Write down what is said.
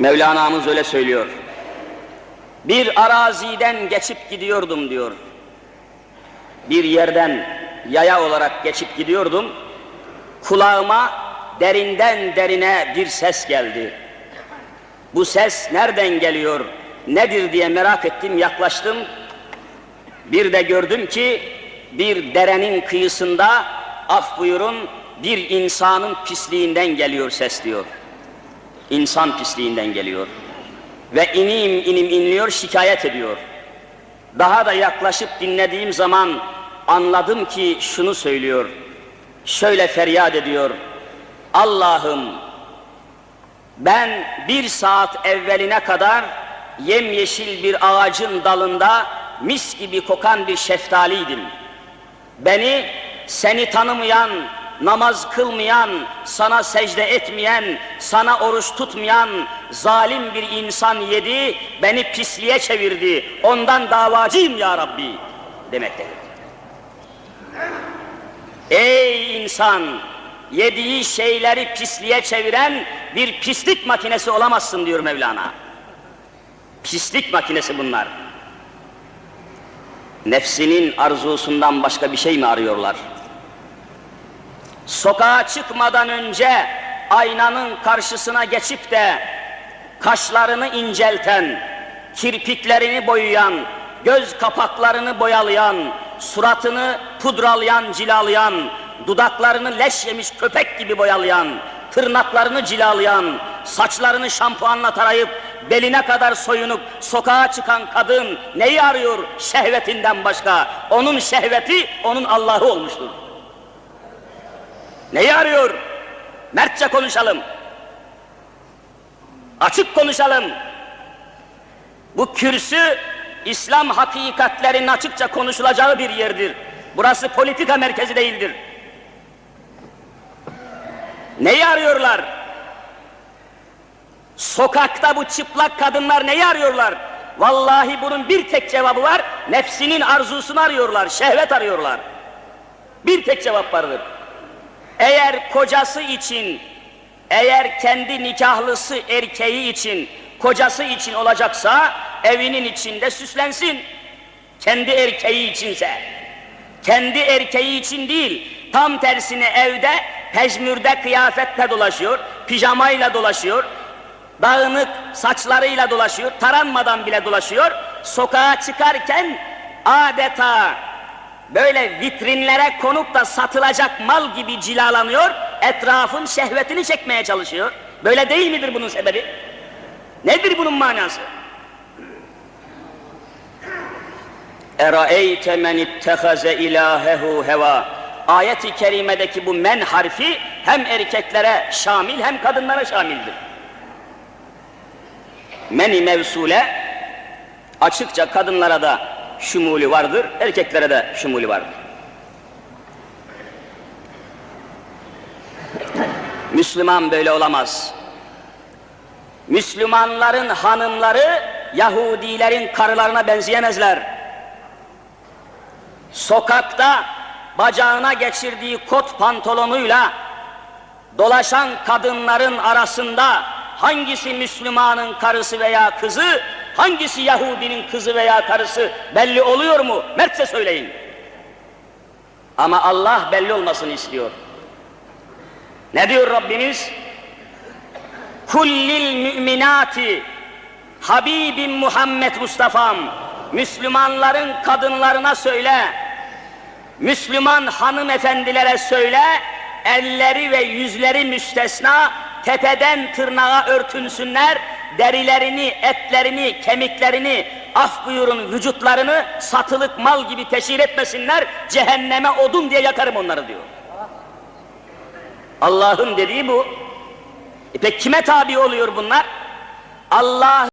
Mevlana'mız öyle söylüyor. Bir araziden geçip gidiyordum diyor. Bir yerden yaya olarak geçip gidiyordum. Kulağıma derinden derine bir ses geldi. Bu ses nereden geliyor, nedir diye merak ettim, yaklaştım. Bir de gördüm ki bir derenin kıyısında af buyurun bir insanın pisliğinden geliyor ses diyor. İnsan pisliğinden geliyor. Ve inim inim inliyor şikayet ediyor. Daha da yaklaşıp dinlediğim zaman anladım ki şunu söylüyor. Şöyle feryat ediyor. Allah'ım ben bir saat evveline kadar yemyeşil bir ağacın dalında mis gibi kokan bir şeftaliydim. Beni seni tanımayan, namaz kılmayan, sana secde etmeyen, sana oruç tutmayan zalim bir insan yedi, beni pisliğe çevirdi. Ondan davacıyım ya Rabbi demektedir. Ey insan! Yediği şeyleri pisliğe çeviren bir pislik makinesi olamazsın diyor Mevlana. Pislik makinesi bunlar. Nefsinin arzusundan başka bir şey mi arıyorlar? Sokağa çıkmadan önce aynanın karşısına geçip de kaşlarını incelten, kirpiklerini boyayan, göz kapaklarını boyalayan, suratını pudralayan, cilalayan, dudaklarını leş yemiş köpek gibi boyalayan, tırnaklarını cilalayan, saçlarını şampuanla tarayıp beline kadar soyunup sokağa çıkan kadın neyi arıyor şehvetinden başka? Onun şehveti onun Allah'ı olmuştur. Neyi arıyor? Mertçe konuşalım. Açık konuşalım. Bu kürsü İslam hakikatlerinin açıkça konuşulacağı bir yerdir. Burası politika merkezi değildir. Neyi arıyorlar? Sokakta bu çıplak kadınlar neyi arıyorlar? Vallahi bunun bir tek cevabı var. Nefsinin arzusunu arıyorlar, şehvet arıyorlar. Bir tek cevap vardır. Eğer kocası için, eğer kendi nikahlısı erkeği için, kocası için olacaksa evinin içinde süslensin. Kendi erkeği içinse. Kendi erkeği için değil, tam tersine evde pejmürde kıyafetle dolaşıyor, pijamayla dolaşıyor, dağınık saçlarıyla dolaşıyor, taranmadan bile dolaşıyor. Sokağa çıkarken adeta böyle vitrinlere konup da satılacak mal gibi cilalanıyor, etrafın şehvetini çekmeye çalışıyor. Böyle değil midir bunun sebebi? Nedir bunun manası? Eraeyte men ittehaze ilahehu heva. Ayet-i kerimedeki bu men harfi hem erkeklere şamil hem kadınlara şamildir. Meni mevsule açıkça kadınlara da şumuli vardır, erkeklere de şumuli vardır. Müslüman böyle olamaz. Müslümanların hanımları Yahudilerin karılarına benzeyemezler. Sokakta bacağına geçirdiği kot pantolonuyla dolaşan kadınların arasında hangisi Müslümanın karısı veya kızı, hangisi Yahudinin kızı veya karısı belli oluyor mu? Mertçe söyleyin. Ama Allah belli olmasını istiyor. Ne diyor Rabbimiz? Kullil müminati Habibim Muhammed Mustafa'm Müslümanların kadınlarına söyle Müslüman hanımefendilere söyle elleri ve yüzleri müstesna tepeden tırnağa örtünsünler derilerini, etlerini, kemiklerini af buyurun vücutlarını satılık mal gibi teşhir etmesinler cehenneme odun diye yakarım onları diyor. Allah'ın dediği bu. E peki kime tabi oluyor bunlar? Allah